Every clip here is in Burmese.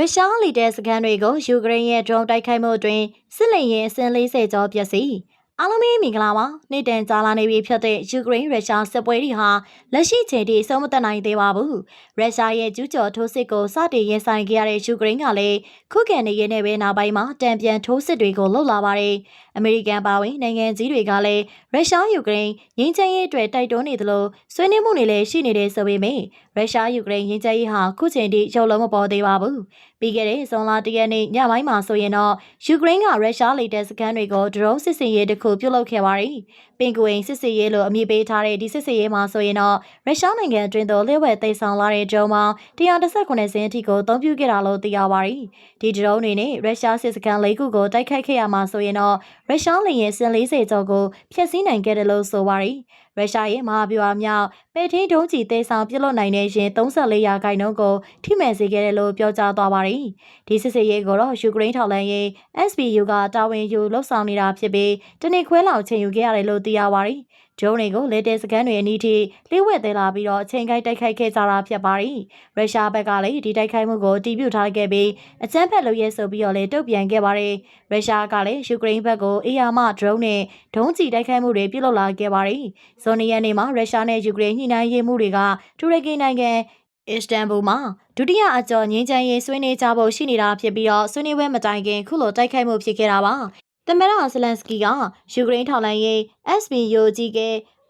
ရုရှားလီတဲ့စကန်တွေကိုယူကရိန်းရဲ့ drone တိုက်ခိုက်မှုအတွင်းစစ်လေယာဉ်အစင်း40ကျော်ပျက်စီးအားလုံးပဲမင်္ဂလာပါနေ့တန်ကြာလာနေပြီဖြစ်တဲ့ယူကရိန်းရုရှားစစ်ပွဲတွေဟာလက်ရှိချိန်ထိဆုံးမသက်နိုင်သေးပါဘူးရုရှားရဲ့ကျူးကျော်ထိုးစစ်ကိုစတင်ရင်ဆိုင်ခဲ့ရတဲ့ယူကရိန်းကလည်းခုခံနေရတဲ့ပဲနောက်ပိုင်းမှာတံပြန်ထိုးစစ်တွေကိုလှုပ်လာပါတယ်အမေရိကန်ပါဝင်နိုင်ငံကြီးတွေကလည်းရုရှားယူကရိန်းငင်းချမ်းရေးအတွက်တိုက်တွန်းနေသလိုဆွေးနွေးမှုတွေလည်းရှိနေတဲ့ဆိုပေမဲ့ရုရှားယူကရိန်းငင်းချမ်းရေးဟာခုချိန်ထိရုပ်လုံးမပေါ်သေးပါဘူး ပြီးခဲ့တဲ့ဇွန်လ၁ရက်နေ့ညပိုင်းမှာဆိုရင်တော့ယူကရိန်းကရုရှားလေတပ်စခန်းတွေကိုဒရုန်းစစ်စင်ရေးတစ်ခုပြုလုပ်ခဲ့ပါတယ်။ပင်ကူအိမ်စစ်စင်ရေးလို့အမည်ပေးထားတဲ့ဒီစစ်စင်ရေးမှာဆိုရင်တော့ရုရှားနိုင်ငံအတွင်းသို့လျှို့ဝှက်သိမ်းဆောင်လာတဲ့ဒရုန်းပေါင်း119စင်းအထိကိုအသုံးပြုခဲ့တာလို့သိရပါတယ်။ဒီဒရုန်းတွေနဲ့ရုရှားစစ်စခန်း၄ခုကိုတိုက်ခိုက်ခဲ့ရမှာဆိုရင်တော့ရုရှားလေယာဉ်စင်40ကျော်ကိုဖျက်ဆီးနိုင်ခဲ့တယ်လို့ဆိုပါတယ်။ရုရှားရဲ့မဟာဗျူဟာမြောက်ပေထင်းဒုံးကျည်သေးဆောင်ပြစ်လွတ်နိုင်တဲ့ရင်34ရာခိုင်နှုန်းကိုထိမှန်စေခဲ့တယ်လို့ပြောကြားသွားပါတယ်။ဒီစစ်စေးရေးကိုတော့ယူကရိန်းထောက်လှမ်းရေး SBU ကတာဝန်ယူလှုပ်ဆောင်နေတာဖြစ်ပြီးတနစ်ခွဲလောက်ချိန်ယူခဲ့ရတယ်လို့သိရပါတယ်။ဒရုန်းတွေကိုလေတဲစကန်တွေအနီးထိလျှို့ဝှက်သေးလာပြီးတော့အချိန်ကိုက်တိုက်ခိုက်ခဲ့ကြတာဖြစ်ပါတယ်။ရုရှားဘက်ကလည်းဒီတိုက်ခိုက်မှုကိုတီးပြထားခဲ့ပြီးအကြမ်းဖက်လုပ်ရဲဆိုပြီးတော့လည်းတုံ့ပြန်ခဲ့ပါတယ်။ရုရှားကလည်းယူကရိန်းဘက်ကိုအေယာမဒရုန်းနဲ့ဒုံးကျည်တိုက်ခိုက်မှုတွေပြုလုပ်လာခဲ့ပါတယ်။ဇွန်နရက်နေ့မှာရုရှားနဲ့ယူကရိန်းညှိနှိုင်းရေးမှုတွေကတူရကီနိုင်ငံ အစ္စတန်ဘူမှာဒုတိယအကျော်ငင်းချမ်းရေးဆွေးနွေးကြဖို့ရှိနေတာဖြစ်ပြီးတော့ဆွေးနွေးပွဲမတိုင်ခင်ခုလိုတိုက်ခိုက်မှုဖြစ်ခဲ့တာပါ။တမရဆလန်စကီကယူကရိန်းထောက်လှမ်းရေး SBU ကြီးက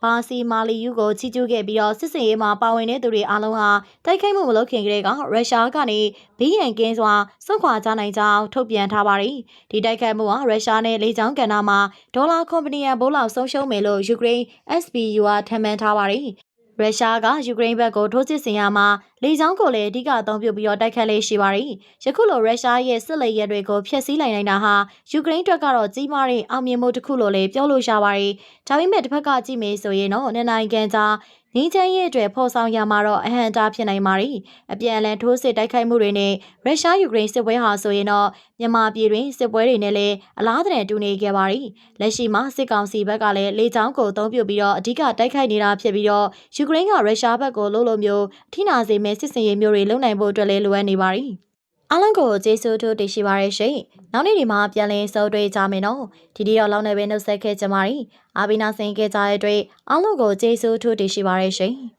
ဘာစီမာလီယူကိုချီကျူးခဲ့ပြီးတော့စစ်စင်ရေးမှာပါဝင်တဲ့သူတွေအားလုံးဟာတိုက်ခိုက်မှုမလုပ်ခင်ကတည်းကရုရှားကနေဘီးရန်ကင်းစွာစွန့်ခွာကြနိုင်ကြောင်းထုတ်ပြန်ထားပါတယ်။ဒီတိုက်ခိုက်မှုဟာရုရှားနဲ့လေကြောင်းကန်နာမှာဒေါ်လာကွန်ပဏီယံဘိုးလောက်ဆုံးရှုံးမယ်လို့ယူကရိန်း SBU ကထပ်မံထားပါတယ်။ ရုရှားကယူကရိန်းဘက်ကိုထိုးစစ်ဆင်ရမှာလေကြောင်းကိုလည်းအဓိကအသုံးပြုပြီးတော့တိုက်ခတ်လေးရှိပါတယ်။ယခုလိုရုရှားရဲ့စစ်လေယာဉ်တွေကိုဖျက်ဆီးနိုင်နိုင်တာဟာယူကရိန်းအတွက်ကတော့ကြီးမားတဲ့အောင်မြင်မှုတစ်ခုလို့လည်းပြောလို့ရပါတယ်။ဒါပေမဲ့တစ်ဖက်ကကြည့်မယ်ဆိုရင်တော့နှစ်နိုင်ငံကြားငင်းချမ်းရဲ့အတွက်ဖော်ဆောင်ရမှာတော့အဟန့်အတားဖြစ်နိုင်ပါတယ်။အပြန်အလှန်ထိုးစစ်တိုက်ခိုက်မှုတွေနဲ့ရုရှားယူကရိန်းစစ်ပွဲဟာဆိုရင်တော့မြန်မာပြည်တွင်စစ်ပွဲတွေနဲ့လည်းအလားတန်တူနေခဲ့ပါတယ်။လက်ရှိမှာစစ်ကောင်စီဘက်ကလည်းလေကြောင်းကိုအသုံးပြုပြီးတော့အဓိကတိုက်ခိုက်နေတာဖြစ်ပြီးတော့ယူကရိန်းကရုရှားဘက်ကိုလှုပ်လို့မျိုးအထိနာစေမဲ့စစ်စင်ရေးမျိုးတွေလုပ်နိုင်ဖို့အတွက်လည်းလိုအပ်နေပါတယ်။အားလုံးကိုကျေးဇူးတို့တင်ရှိပါရရှင်။နောက်နေ့ဒီမှာပြန်လည်ဆုံတွေ့ကြမယ်နော်။ဒီဒီတော့လောက်နေပဲနှုတ်ဆက်ခဲ့ကြပါရီ။အာဘီနာဆင်ခဲ့ကြတဲ့အတွက်အားလုံးကိုကျေးဇူးတို့တင်ရှိပါရရှင်။